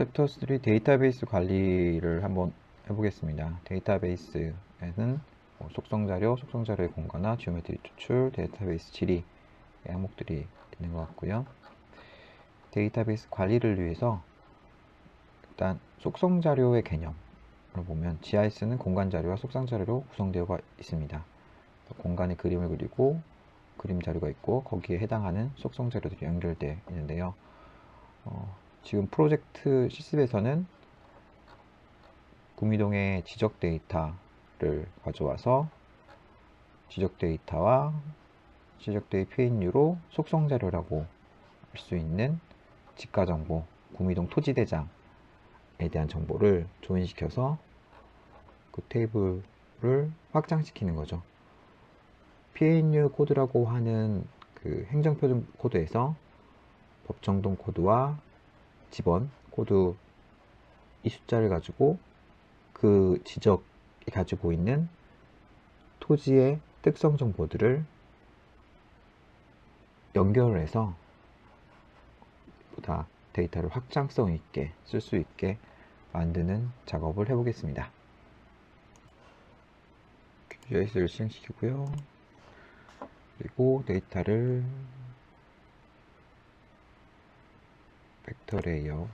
챕터 3 데이터베이스 관리를 한번 해보겠습니다. 데이터베이스에는 뭐 속성 자료, 속성 자료의 공간화, 지오메트리 추출, 데이터베이스 질의 항목들이 있는 것 같고요. 데이터베이스 관리를 위해서 일단 속성 자료의 개념을 보면 GIS는 공간 자료와 속성 자료로 구성되어 있습니다. 공간에 그림을 그리고 그림 자료가 있고 거기에 해당하는 속성 자료들이 연결되어 있는데요. 어, 지금 프로젝트 실습에서는 구미동의 지적 데이터를 가져와서 지적 데이터와 지적 데이 PNU로 속성 자료라고 할 수 있는 직가 정보, 구미동 토지 대장에 대한 정보를 조인시켜서 그 테이블을 확장시키는 거죠. PNU 코드라고 하는 그 행정표준 코드에서 법정동 코드와 집원 코드 이 숫자를 가지고 그 지적이 가지고 있는 토지의 특성 정보들을 연결을 해서 보다 데이터를 확장성 있게 쓸 수 있게 만드는 작업을 해보겠습니다. QGIS를 실행시키고요. 그리고 데이터를 벡터 레이어를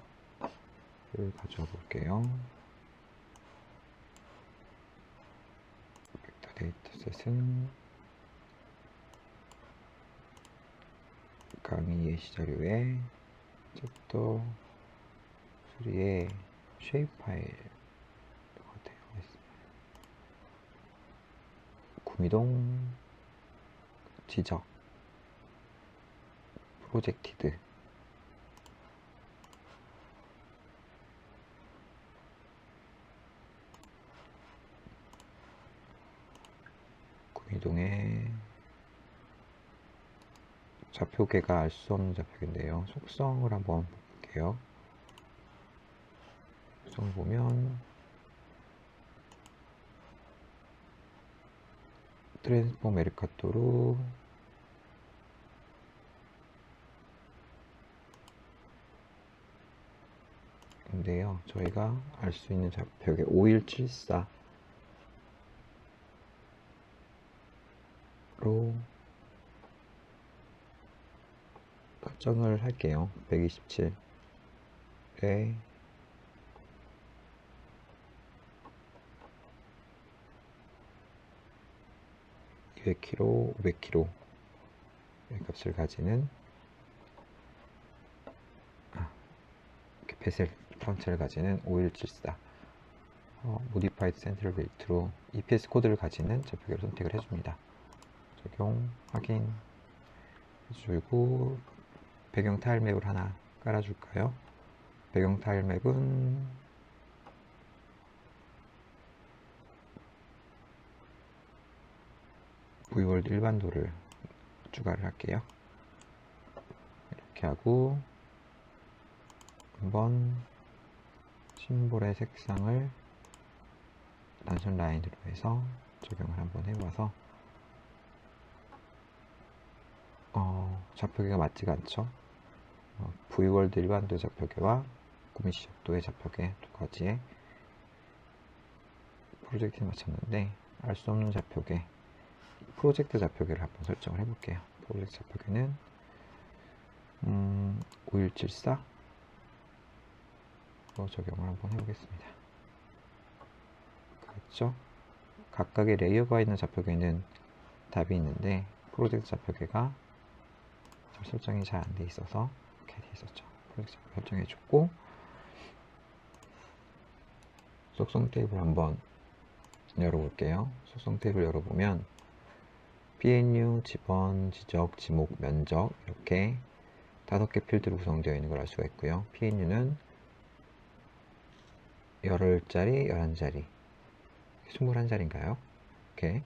가져와 볼게요. 벡터 데이터셋은 강의 예시 자료에 챕터 3의 쉐입 파일. 구미동 지적 프로젝티드 구미동의 좌표계가 알 수 없는 좌표계인데요. 속성을 한번 볼게요. 속성을 보면 트랜스포 메르카토로 인데요. 저희가 알 수 있는 좌표계 5174 로 설정을 할게요. 127에 200km, 500km 의 값을 가지는 아, 이렇게 베셀 카운트를 가지는 5174 어, 모디파이드 센트럴 웨이트로 EPS 코드를 가지는 좌표계를 선택을 해줍니다. 적용, 확인 해주고 배경 타일 맵을 하나 깔아줄까요? 배경 타일 맵은 V월드 일반도를 추가를 할게요. 이렇게 하고 한번 심볼의 색상을 단순 라인으로 해서 적용을 한번 해봐서 어, 좌표계가 맞지가 않죠. 어, V월드 일반도 좌표계와 구미시적도의 좌표계 두 가지의 프로젝트에 맞췄는데 알 수 없는 좌표계 프로젝트 좌표계를 한번 설정을 해볼게요. 프로젝트 좌표계는 음, 5174로 적용을 한번 해보겠습니다. 그렇죠? 각각의 레이어가 있는 좌표계는 답이 있는데 프로젝트 좌표계가 설정이 잘 안 돼 있어서 이렇게 돼 있었죠. 프로젝트 설정해 줬고 속성 테이블 한번 열어볼게요. 속성 테이블 열어보면 PNU, 지번, 지적, 지목, 면적 이렇게 다섯 개 필드로 구성되어 있는 걸 알 수가 있고요. PNU는 10자리, 11자리, 21자리인가요? 이렇게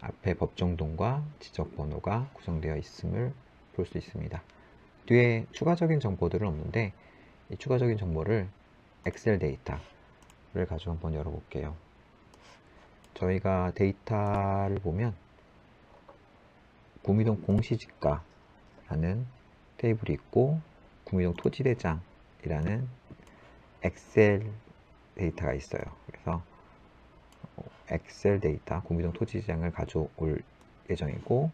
앞에 법정동과 지적 번호가 구성되어 있음을 볼 수 있습니다. 뒤에 추가적인 정보들은 없는데 이 추가적인 정보를 엑셀 데이터를 가지고 한번 열어볼게요. 저희가 데이터를 보면 구미동 공시지가라는 테이블이 있고 구미동 토지대장이라는 엑셀 데이터가 있어요. 그래서 어, 엑셀 데이터 구미동 토지장을 가져올 예정이고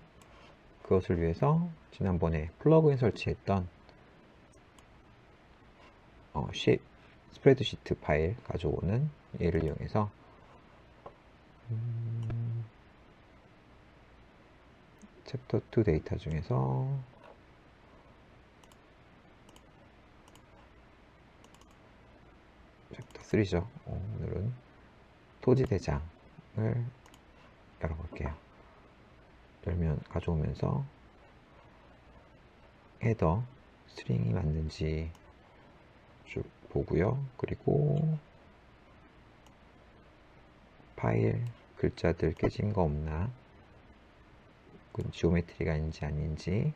그것을 위해서 지난번에 플러그인 설치했던 어, 시, 스프레드시트 파일 가져오는 얘를 이용해서 음, 챕터 2 데이터 중에서 챕터 3죠. 오늘은 토지대장을 열어볼게요. 열면 가져오면서 헤더 스트링이 맞는지 쭉 보고요. 그리고 파일 글자들 깨진 거 없나 그 지오메트리가 있는지 아닌지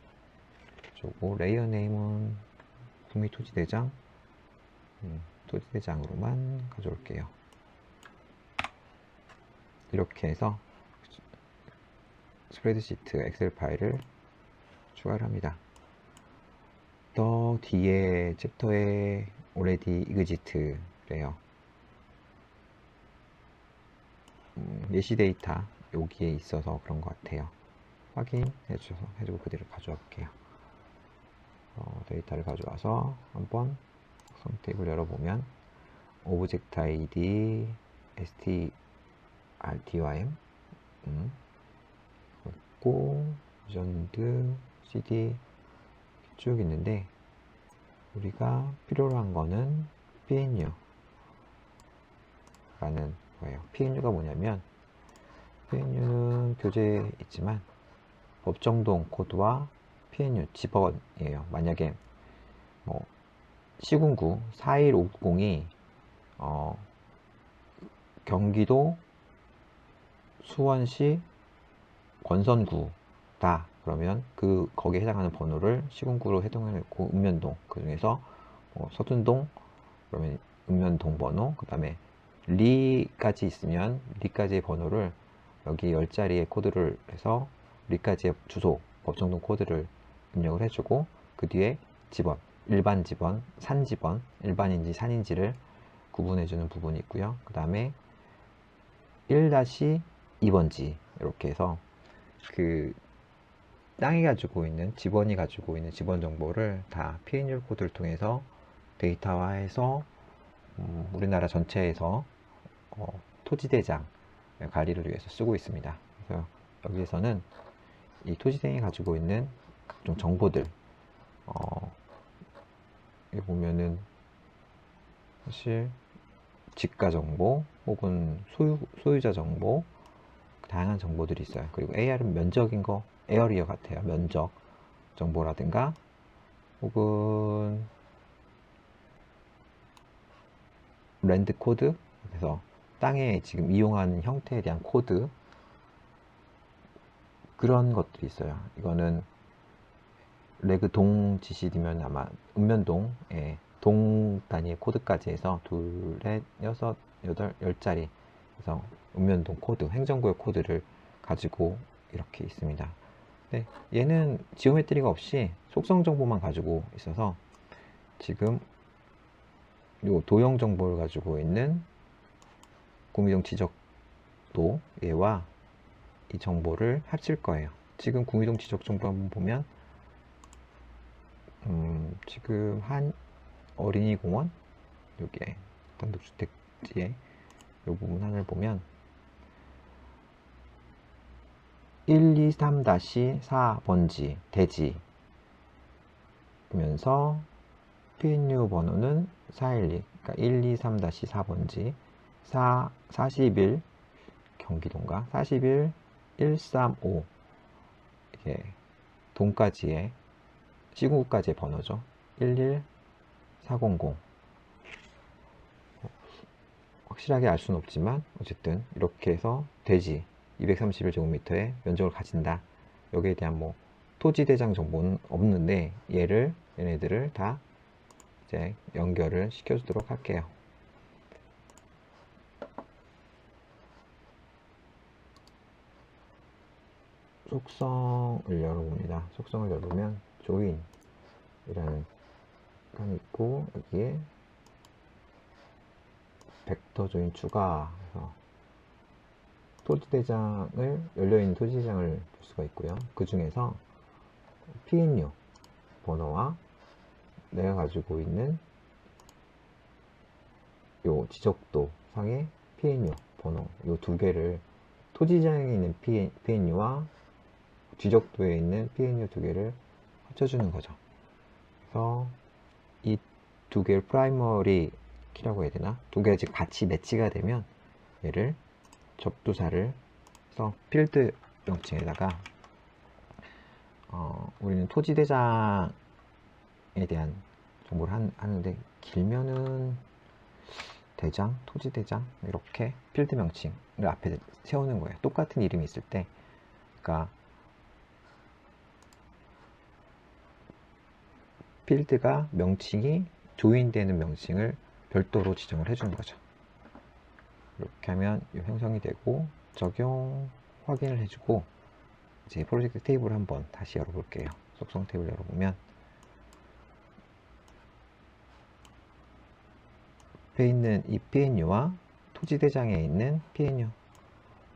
저거 레이어 네임은 구미 토지대장 음, 토지대장으로만 가져올게요. 이렇게 해서 스프레드시트 엑셀 파일을 추가를 합니다. 더 뒤에 챕터에 already exit래요. 음, 예시 데이터 여기에 있어서 그런 것 같아요. 확인해 주셔서 해주고 그대로 가져와 볼게요. 어, 데이터를 가져와서 한번 성 탭을 열어보면 오브젝트 id strdim 음, 있고 전드 cd 쭉 있는데 우리가 필요로 한 거는 pnu 라는 거예요. pnu가 뭐냐면 pnu는 교재에 있지만 법정동 코드와 pnu 집원이에요. 만약에 뭐 시군구 41590이 어, 경기도 수원시 권선구다. 그러면 그 거기에 해당하는 번호를 시군구로 해동해 놓고 읍면동 그 중에서 뭐 서둔동 그러면 읍면동 번호 그 다음에 리까지 있으면 리까지의 번호를 여기 10자리의 코드를 해서 리까지의 주소 법정동 코드를 입력을 해주고 그 뒤에 집원 일반 집원 산 집원 일반인지 산인지를 구분해주는 부분이 있고요. 그 다음에 1-2번지 이렇게 해서 그 땅이 가지고 있는 집원이 가지고 있는 집원 정보를 다 PNU 코드를 통해서 데이터화해서 음, 우리나라 전체에서 어, 토지대장 관리를 위해서 쓰고 있습니다. 그래서 여기에서는 이 토지대장이 가지고 있는 각종 정보들 어, 여기 보면은 사실 집가 정보 혹은 소유, 소유자 정보 다양한 정보들이 있어요. 그리고 AR은 면적인 거 에어리어 같아요. 면적 정보라든가 혹은 랜드 코드 그래서 땅에 지금 이용하는 형태에 대한 코드 그런 것들이 있어요. 이거는 레그 동 GCD면 아마 읍면동의 동 단위의 코드까지 해서 둘, 넷, 여섯, 여덟, 열 자리 그래서 읍면동 코드, 행정구역 코드를 가지고 이렇게 있습니다. 네, 얘는 지오메트리가 없이 속성 정보만 가지고 있어서 지금 요 도형 정보를 가지고 있는 구미동 지적도 얘와 이 정보를 합칠 거예요. 지금 구미동 지적 정보 한번 보면 음, 지금 한 어린이 공원 요게 단독주택지에 요 부분 하나를 보면 123-4번지 대지 면서 PNU 번호는 412 그러니까 123-4번지 4, 41 경기도인가? 41 135 이게 동까지의 시군구까지의 번호죠. 11400 확실하게 알 수는 없지만 어쨌든 이렇게 해서 대지 231제곱미터의 면적을 가진다. 여기에 대한 뭐 토지 대장 정보는 없는데 얘를 얘네들을 다 이제 연결을 시켜주도록 할게요. 속성을 열어봅니다. 속성을 열어보면 join이라는 칸이 있고 여기에 벡터 조인 추가 해서 토지대장을 열려있는 토지대장을 볼 수가 있고요. 그 중에서 PNU 번호와 내가 가지고 있는 요 지적도 상의 PNU 번호 요 두 개를 토지장에 있는 PNU와 지적도에 있는 PNU 두 개를 합쳐주는 거죠. 그래서 이 두 개를 프라이머리 키라고 해야 되나? 두 개가 같이 매치가 되면 얘를 접두사를 써 필드 명칭에다가 어, 우리는 토지대장에 대한 정보를 한- 하는데 길면은 대장, 토지대장 이렇게 필드 명칭을 앞에 세우는 거예요. 똑같은 이름이 있을 때, 그러니까 필드가 명칭이 조인되는 명칭을 별도로 지정을 해주는 거죠. 이렇게 하면 이 형성이 되고 적용 확인을 해주고 이제 프로젝트 테이블 한번 다시 열어볼게요. 속성 테이블 열어보면 앞에 있는 이 PNU와 토지대장에 있는 PNU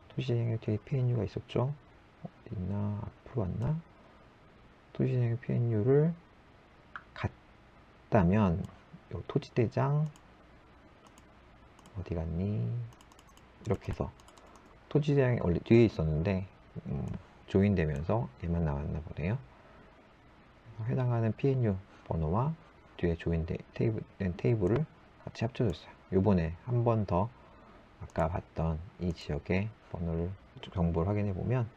토지대장에 뒤에 PNU가 있었죠? 어, 있나? 앞으로 왔나? 토지대장의 PNU를 같다면 요 토지대장 어디 갔니? 이렇게 해서 토지대장이 원래 뒤에 있었는데 음, 조인되면서 얘만 나왔나 보네요. 해당하는 PNU 번호와 뒤에 조인된 테이블, 된 테이블을 같이 합쳐줬어요. 요번에 한 번 더 아까 봤던 이 지역의 번호를 정보를 확인해 보면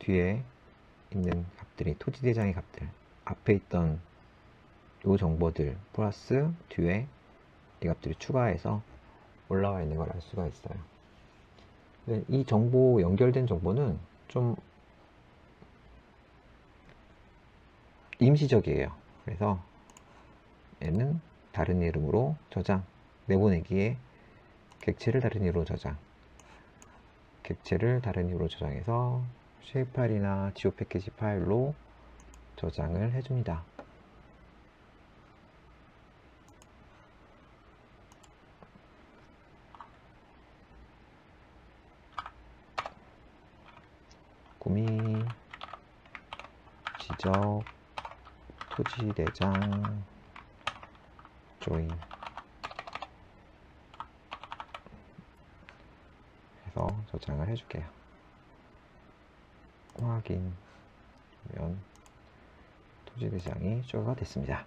뒤에 있는 값들이 토지대장의 값들 앞에 있던 요 정보들 플러스 뒤에 이 값들이 추가해서 올라와 있는 걸 알 수가 있어요. 이 정보 연결된 정보는 좀 임시적이에요. 그래서 얘는 다른 이름으로 저장 내보내기에 객체를 다른 이름으로 저장 객체를 다른 이름으로 저장해서 쉐입 파일이나 지오 패키지 파일로 저장을 해줍니다. 구미 지적 토지대장 조인 해서 저장을 해줄게요. 확인 면 토지대장이 추가가 됐습니다.